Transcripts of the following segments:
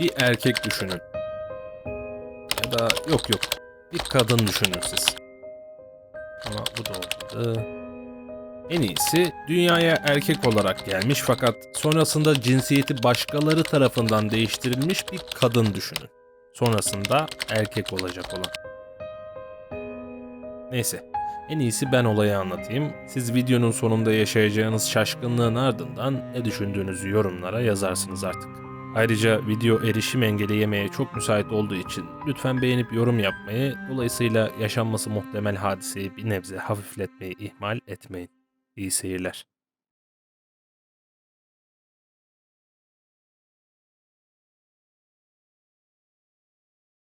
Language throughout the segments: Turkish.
bir erkek düşünün. Ya da yok yok. Bir kadın düşünün siz. Ama bu da olmadı. En iyisi dünyaya erkek olarak gelmiş fakat sonrasında cinsiyeti başkaları tarafından değiştirilmiş bir kadın düşünün. Sonrasında erkek olacak olan. Neyse, en iyisi ben olayı anlatayım. Siz videonun sonunda yaşayacağınız şaşkınlığın ardından ne düşündüğünüzü yorumlara yazarsınız artık. Ayrıca video erişim engelleyemeye çok müsait olduğu için lütfen beğenip yorum yapmayı, dolayısıyla yaşanması muhtemel hadiseyi bir nebze hafifletmeyi ihmal etmeyin. İyi seyirler.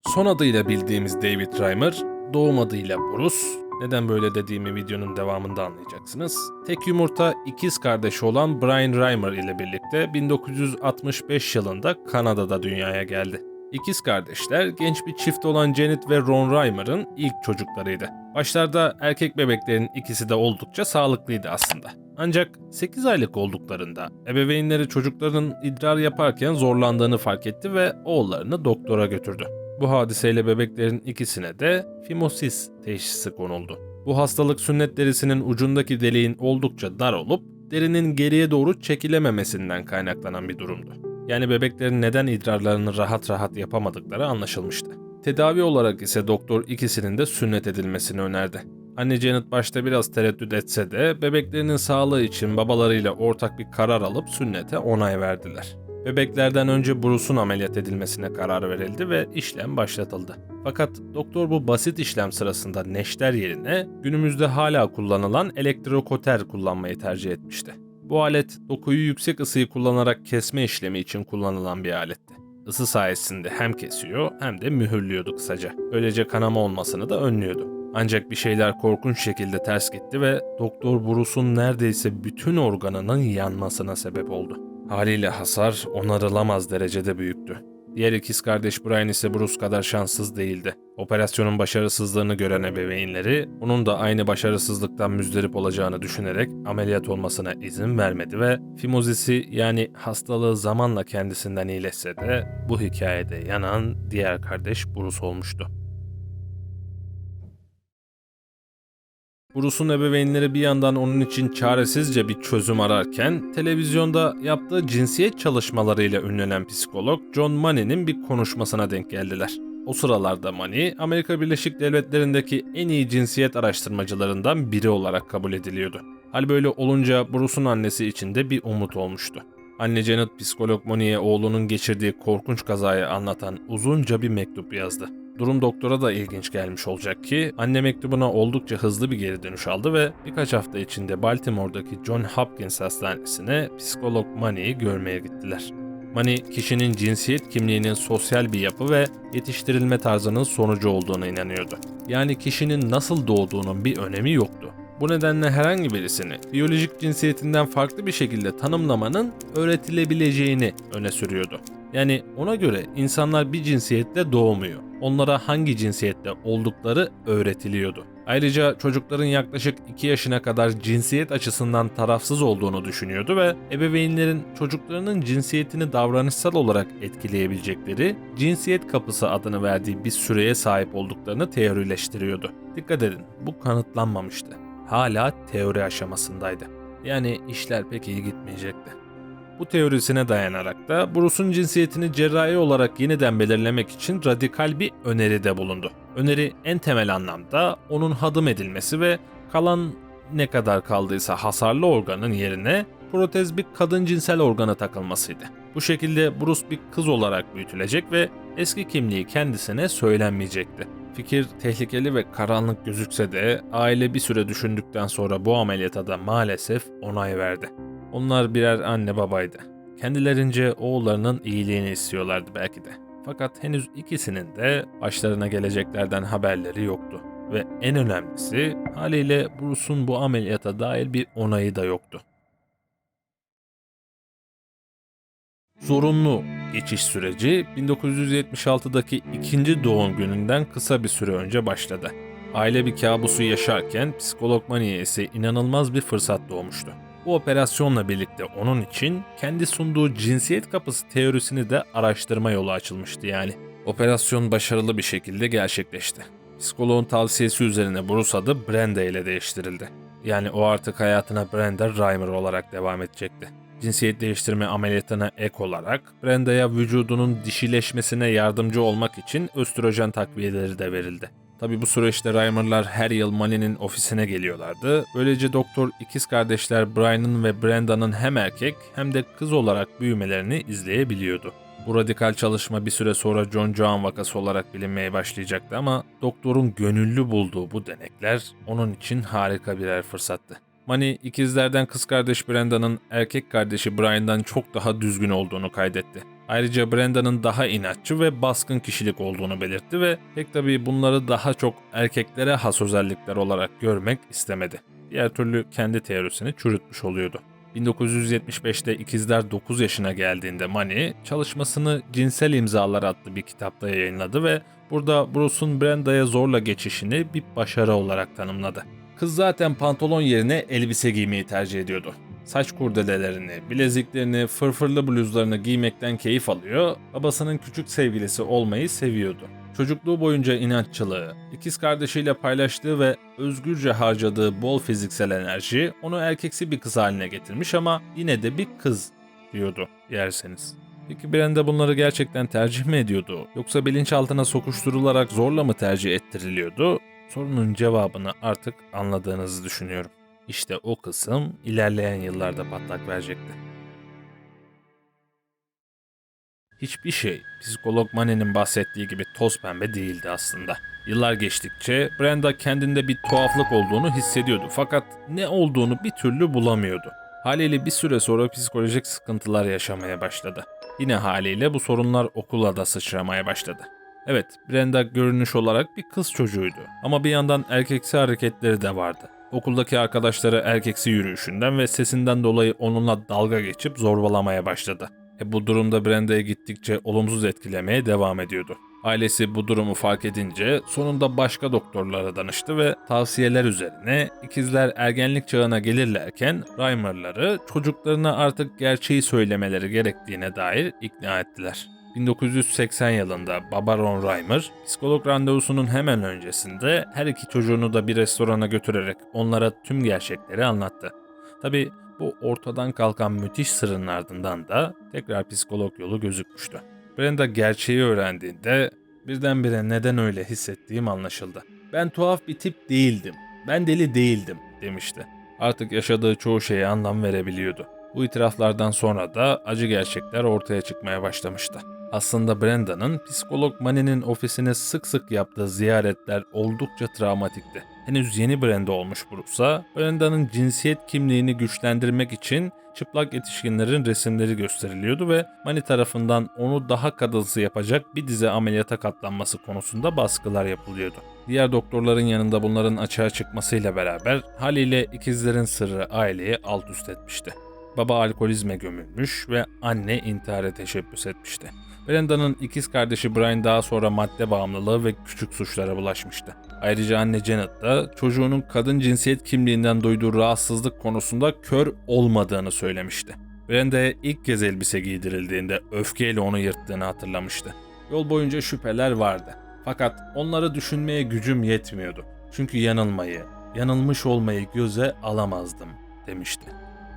Son adıyla bildiğimiz David Reimer, doğum adıyla Bruce. Neden böyle dediğimi videonun devamında anlayacaksınız. Tek yumurta ikiz kardeşi olan Brian Reimer ile birlikte 1965 yılında Kanada'da dünyaya geldi. İkiz kardeşler genç bir çift olan Janet ve Ron Reimer'ın ilk çocuklarıydı. Başlarda erkek bebeklerin ikisi de oldukça sağlıklıydı aslında. Ancak 8 aylık olduklarında ebeveynleri çocuklarının idrar yaparken zorlandığını fark etti ve oğullarını doktora götürdü. Bu hadiseyle bebeklerin ikisine de fimosis teşhisi konuldu. Bu hastalık sünnet derisinin ucundaki deliğin oldukça dar olup derinin geriye doğru çekilememesinden kaynaklanan bir durumdu. Yani bebeklerin neden idrarlarını rahat rahat yapamadıkları anlaşılmıştı. Tedavi olarak ise doktor ikisinin de sünnet edilmesini önerdi. Anne Janet başta biraz tereddüt etse de bebeklerinin sağlığı için babalarıyla ortak bir karar alıp sünnete onay verdiler. Bebeklerden önce Bruce'un ameliyat edilmesine karar verildi ve işlem başlatıldı. Fakat doktor bu basit işlem sırasında neşter yerine günümüzde hala kullanılan elektrokoter kullanmayı tercih etmişti. Bu alet dokuyu yüksek ısıyı kullanarak kesme işlemi için kullanılan bir aletti. Isı sayesinde hem kesiyor hem de mühürlüyordu kısaca. Böylece kanama olmasını da önlüyordu. Ancak bir şeyler korkunç şekilde ters gitti ve Doktor Bruce'un neredeyse bütün organının yanmasına sebep oldu. Haliyle hasar onarılamaz derecede büyüktü. Diğer ikiz kardeş Brian ise Bruce kadar şanssız değildi. Operasyonun başarısızlığını gören ebeveynleri onun da aynı başarısızlıktan müzdarip olacağını düşünerek ameliyat olmasına izin vermedi ve fimozisi yani hastalığı zamanla kendisinden iyileşse de bu hikayede yanan diğer kardeş Bruce olmuştu. Bruce'un ebeveynleri bir yandan onun için çaresizce bir çözüm ararken, televizyonda yaptığı cinsiyet çalışmalarıyla ünlenen psikolog John Money'nin bir konuşmasına denk geldiler. O sıralarda Money, Amerika Birleşik Devletleri'ndeki en iyi cinsiyet araştırmacılarından biri olarak kabul ediliyordu. Hal böyle olunca Bruce'un annesi için de bir umut olmuştu. Anne Janet psikolog Money'e oğlunun geçirdiği korkunç kazayı anlatan uzunca bir mektup yazdı. Durum doktora da ilginç gelmiş olacak ki anne mektubuna oldukça hızlı bir geri dönüş aldı ve birkaç hafta içinde Baltimore'daki John Hopkins Hastanesi'ne psikolog Money'i görmeye gittiler. Money, kişinin cinsiyet kimliğinin sosyal bir yapı ve yetiştirilme tarzının sonucu olduğuna inanıyordu. Yani kişinin nasıl doğduğunun bir önemi yoktu. Bu nedenle herhangi birisini biyolojik cinsiyetinden farklı bir şekilde tanımlamanın öğretilebileceğini öne sürüyordu. Yani ona göre insanlar bir cinsiyetle doğmuyor. Onlara hangi cinsiyette oldukları öğretiliyordu. Ayrıca çocukların yaklaşık 2 yaşına kadar cinsiyet açısından tarafsız olduğunu düşünüyordu ve ebeveynlerin çocuklarının cinsiyetini davranışsal olarak etkileyebilecekleri cinsiyet kapısı adını verdiği bir süreye sahip olduklarını teorileştiriyordu. Dikkat edin bu kanıtlanmamıştı. Hala teori aşamasındaydı. Yani işler pek iyi gitmeyecekti. Bu teorisine dayanarak da Bruce'un cinsiyetini cerrahi olarak yeniden belirlemek için radikal bir öneride bulundu. Öneri en temel anlamda onun hadım edilmesi ve kalan ne kadar kaldıysa hasarlı organın yerine protez bir kadın cinsel organa takılmasıydı. Bu şekilde Bruce bir kız olarak büyütülecek ve eski kimliği kendisine söylenmeyecekti. Fikir tehlikeli ve karanlık gözükse de aile bir süre düşündükten sonra bu ameliyata da maalesef onay verdi. Onlar birer anne babaydı. Kendilerince oğullarının iyiliğini istiyorlardı belki de. Fakat henüz ikisinin de başlarına geleceklerden haberleri yoktu. Ve en önemlisi haliyle Bruce'un bu ameliyata dair bir onayı da yoktu. Zorunlu geçiş süreci 1976'daki ikinci doğum gününden kısa bir süre önce başladı. Aile bir kabusu yaşarken psikolog maniye ise inanılmaz bir fırsat doğmuştu. Bu operasyonla birlikte onun için kendi sunduğu cinsiyet kapısı teorisini de araştırma yolu açılmıştı yani. Operasyon başarılı bir şekilde gerçekleşti. Psikoloğun tavsiyesi üzerine Bruce adı Brenda ile değiştirildi. Yani o artık hayatına Brenda Reimer olarak devam edecekti. Cinsiyet değiştirme ameliyatına ek olarak Brenda'ya vücudunun dişileşmesine yardımcı olmak için östrojen takviyeleri de verildi. Tabi bu süreçte Reimer'lar her yıl Manny'nin ofisine geliyorlardı. Böylece doktor ikiz kardeşler Brian'ın ve Brenda'nın hem erkek hem de kız olarak büyümelerini izleyebiliyordu. Bu radikal çalışma bir süre sonra John John vakası olarak bilinmeye başlayacaktı ama doktorun gönüllü bulduğu bu denekler onun için harika birer fırsattı. Manny ikizlerden kız kardeş Brenda'nın erkek kardeşi Brian'dan çok daha düzgün olduğunu kaydetti. Ayrıca Brenda'nın daha inatçı ve baskın kişilik olduğunu belirtti ve pek tabii bunları daha çok erkeklere has özellikler olarak görmek istemedi. Diğer türlü kendi teorisini çürütmüş oluyordu. 1975'te ikizler 9 yaşına geldiğinde Manny çalışmasını Cinsel İmzalar adlı bir kitapta yayınladı ve burada Bruce'un Brenda'ya zorla geçişini bir başarı olarak tanımladı. Kız zaten pantolon yerine elbise giymeyi tercih ediyordu. Saç kurdelelerini, bileziklerini, fırfırlı bluzlarını giymekten keyif alıyor, babasının küçük sevgilisi olmayı seviyordu. Çocukluğu boyunca inatçılığı, ikiz kardeşiyle paylaştığı ve özgürce harcadığı bol fiziksel enerji onu erkeksi bir kız haline getirmiş ama yine de bir kız diyordu yerseniz. Peki Brenda bunları gerçekten tercih mi ediyordu? Yoksa bilinçaltına sokuşturularak zorla mı tercih ettiriliyordu? Sorunun cevabını artık anladığınızı düşünüyorum. İşte o kısım ilerleyen yıllarda patlak verecekti. Hiçbir şey psikolog Manny'nin bahsettiği gibi toz pembe değildi aslında. Yıllar geçtikçe Brenda kendinde bir tuhaflık olduğunu hissediyordu fakat ne olduğunu bir türlü bulamıyordu. Haliyle bir süre sonra psikolojik sıkıntılar yaşamaya başladı. Yine haliyle bu sorunlar okula da sıçramaya başladı. Evet, Brenda görünüş olarak bir kız çocuğuydu ama bir yandan erkeksi hareketleri de vardı. Okuldaki arkadaşları erkeksi yürüyüşünden ve sesinden dolayı onunla dalga geçip zorbalamaya başladı. E bu durumda Brenda'ya gittikçe olumsuz etkilemeye devam ediyordu. Ailesi bu durumu fark edince sonunda başka doktorlara danıştı ve tavsiyeler üzerine ikizler ergenlik çağına gelirlerken Reimer'ları çocuklarına artık gerçeği söylemeleri gerektiğine dair ikna ettiler. 1980 yılında baba Reimer, psikolog randevusunun hemen öncesinde her iki çocuğunu da bir restorana götürerek onlara tüm gerçekleri anlattı. Tabi bu ortadan kalkan müthiş sırrın ardından da tekrar psikolog yolu gözükmüştü. Brenda gerçeği öğrendiğinde birdenbire neden öyle hissettiğim anlaşıldı. Ben tuhaf bir tip değildim. Ben deli değildim demişti. Artık yaşadığı çoğu şeye anlam verebiliyordu. Bu itiraflardan sonra da acı gerçekler ortaya çıkmaya başlamıştı. Aslında Brenda'nın psikolog Manny'nin ofisine sık sık yaptığı ziyaretler oldukça travmatikti. Henüz yeni Brenda olmuş Bruce'a, Brenda'nın cinsiyet kimliğini güçlendirmek için çıplak yetişkinlerin resimleri gösteriliyordu ve Manny tarafından onu daha kadınsı yapacak bir dizi ameliyata katlanması konusunda baskılar yapılıyordu. Diğer doktorların yanında bunların açığa çıkmasıyla beraber haliyle ikizlerin sırrı aileyi alt üst etmişti. Baba alkolizme gömülmüş ve anne intihara teşebbüs etmişti. Brenda'nın ikiz kardeşi Brian daha sonra madde bağımlılığı ve küçük suçlara bulaşmıştı. Ayrıca anne Janet da çocuğunun kadın cinsiyet kimliğinden duyduğu rahatsızlık konusunda kör olmadığını söylemişti. Brenda'ya ilk kez elbise giydirildiğinde öfkeyle onu yırttığını hatırlamıştı. Yol boyunca şüpheler vardı. Fakat onları düşünmeye gücüm yetmiyordu. Çünkü yanılmayı, yanılmış olmayı göze alamazdım demişti.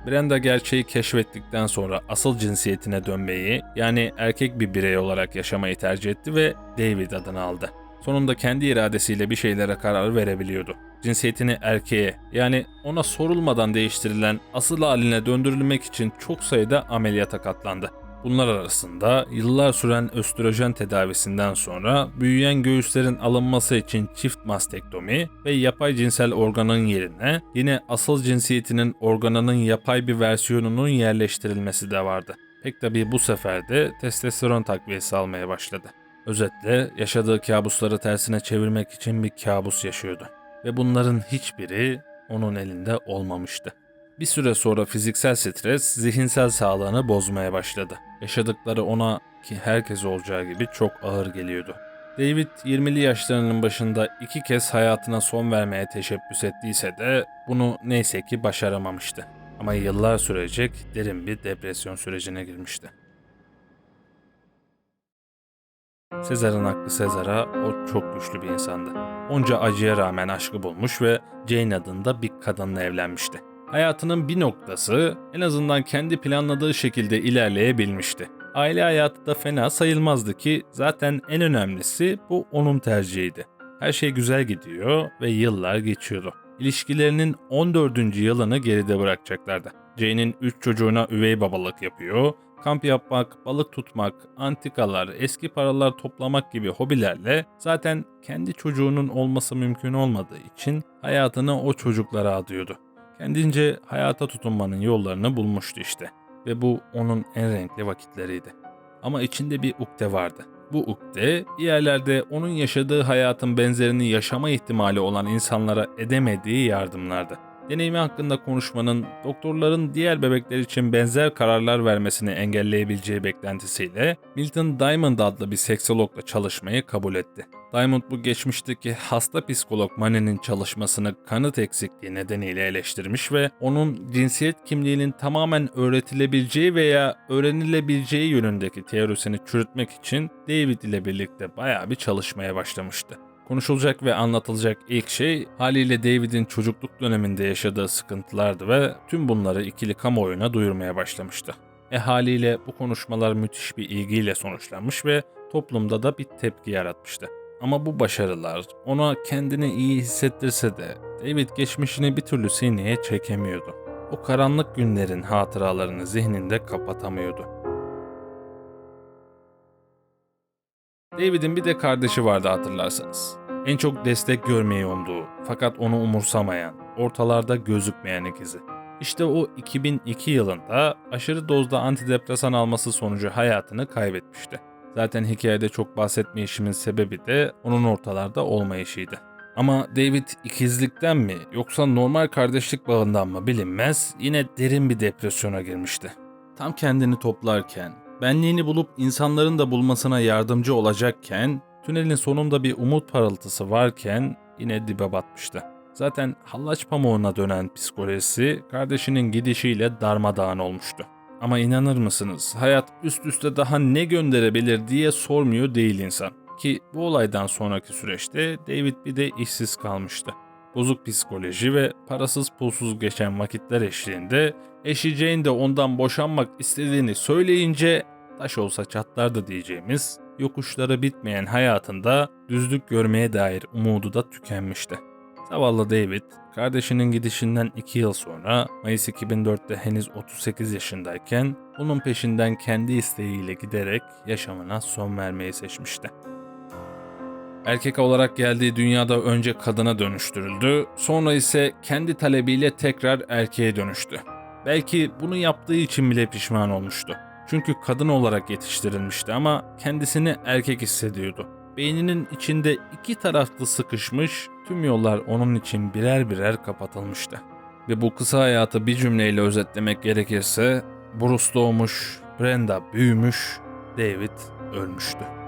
Brenda gerçeği keşfettikten sonra asıl cinsiyetine dönmeyi yani erkek bir birey olarak yaşamayı tercih etti ve David adını aldı. Sonunda kendi iradesiyle bir şeylere karar verebiliyordu. Cinsiyetini erkeğe yani ona sorulmadan değiştirilen asıl haline döndürülmek için çok sayıda ameliyata katlandı. Bunlar arasında yıllar süren östrojen tedavisinden sonra büyüyen göğüslerin alınması için çift mastektomi ve yapay cinsel organın yerine yine asıl cinsiyetinin organının yapay bir versiyonunun yerleştirilmesi de vardı. Pek tabii bu sefer de testosteron takviyesi almaya başladı. Özetle yaşadığı kabusları tersine çevirmek için bir kabus yaşıyordu. Ve bunların hiçbiri onun elinde olmamıştı. Bir süre sonra fiziksel stres zihinsel sağlığını bozmaya başladı. Yaşadıkları ona ki herkes olacağı gibi çok ağır geliyordu. David 20'li yaşlarının başında iki kez hayatına son vermeye teşebbüs ettiyse de bunu neyse ki başaramamıştı. Ama yıllar sürecek derin bir depresyon sürecine girmişti. Sezar'ın hakkı Sezar'a o çok güçlü bir insandı. Onca acıya rağmen aşkı bulmuş ve Jane adında bir kadınla evlenmişti. Hayatının bir noktası en azından kendi planladığı şekilde ilerleyebilmişti. Aile hayatı da fena sayılmazdı ki zaten en önemlisi bu onun tercihiydi. Her şey güzel gidiyor ve yıllar geçiyordu. İlişkilerinin 14. yılını geride bırakacaklardı. Jane'in 3 çocuğuna üvey babalık yapıyor, kamp yapmak, balık tutmak, antikalar, eski paralar toplamak gibi hobilerle zaten kendi çocuğunun olması mümkün olmadığı için hayatını o çocuklara adıyordu. Kendince hayata tutunmanın yollarını bulmuştu işte ve bu onun en renkli vakitleriydi. Ama içinde bir ukde vardı. Bu ukde bir yerlerde onun yaşadığı hayatın benzerini yaşama ihtimali olan insanlara edemediği yardımlardı. Deneyimi hakkında konuşmanın doktorların diğer bebekler için benzer kararlar vermesini engelleyebileceği beklentisiyle Milton Diamond adlı bir seksologla çalışmayı kabul etti. Diamond bu geçmişteki hasta psikolog Manny'nin çalışmasını kanıt eksikliği nedeniyle eleştirmiş ve onun cinsiyet kimliğinin tamamen öğretilebileceği veya öğrenilebileceği yönündeki teorisini çürütmek için David ile birlikte bayağı bir çalışmaya başlamıştı. Konuşulacak ve anlatılacak ilk şey haliyle David'in çocukluk döneminde yaşadığı sıkıntılardı ve tüm bunları ikili kamuoyuna duyurmaya başlamıştı. E haliyle bu konuşmalar müthiş bir ilgiyle sonuçlanmış ve toplumda da bir tepki yaratmıştı. Ama bu başarılar ona kendini iyi hissettirse de David geçmişini bir türlü sineye çekemiyordu. O karanlık günlerin hatıralarını zihninde kapatamıyordu. David'in bir de kardeşi vardı hatırlarsanız. En çok destek görmeyi umduğu fakat onu umursamayan, ortalarda gözükmeyen ikizi. İşte o 2002 yılında aşırı dozda antidepresan alması sonucu hayatını kaybetmişti. Zaten hikayede çok bahsetmeyişimin sebebi de onun ortalarda olmayışıydı. Ama David ikizlikten mi yoksa normal kardeşlik bağından mı bilinmez yine derin bir depresyona girmişti. Tam kendini toplarken, benliğini bulup insanların da bulmasına yardımcı olacakken, tünelin sonunda bir umut parıltısı varken yine dibe batmıştı. Zaten hallaç pamuğuna dönen psikolojisi kardeşinin gidişiyle darmadağın olmuştu. Ama inanır mısınız hayat üst üste daha ne gönderebilir diye sormuyor değil insan. Ki bu olaydan sonraki süreçte David bir de işsiz kalmıştı. Bozuk psikoloji ve parasız pulsuz geçen vakitler eşliğinde eşi Jane de ondan boşanmak istediğini söyleyince taş olsa çatlardı diyeceğimiz yokuşları bitmeyen hayatında düzlük görmeye dair umudu da tükenmişti. Zavallı David, kardeşinin gidişinden 2 yıl sonra Mayıs 2004'te henüz 38 yaşındayken onun peşinden kendi isteğiyle giderek yaşamına son vermeyi seçmişti. Erkek olarak geldiği dünyada önce kadına dönüştürüldü, sonra ise kendi talebiyle tekrar erkeğe dönüştü. Belki bunu yaptığı için bile pişman olmuştu. Çünkü kadın olarak yetiştirilmişti ama kendisini erkek hissediyordu. Beyninin içinde iki taraflı sıkışmış, tüm yollar onun için birer birer kapatılmıştı. Ve bu kısa hayatı bir cümleyle özetlemek gerekirse, Bruce doğmuş, Brenda büyümüş, David ölmüştü.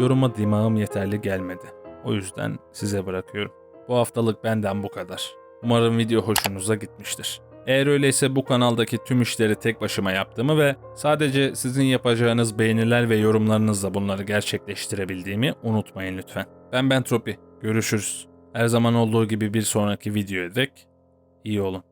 Yoruma dimağım yeterli gelmedi. O yüzden size bırakıyorum. Bu haftalık benden bu kadar. Umarım video hoşunuza gitmiştir. Eğer öyleyse bu kanaldaki tüm işleri tek başıma yaptığımı ve sadece sizin yapacağınız beğeniler ve yorumlarınızla bunları gerçekleştirebildiğimi unutmayın lütfen. Ben Bentropi. Görüşürüz. Her zaman olduğu gibi bir sonraki videoya dek iyi olun.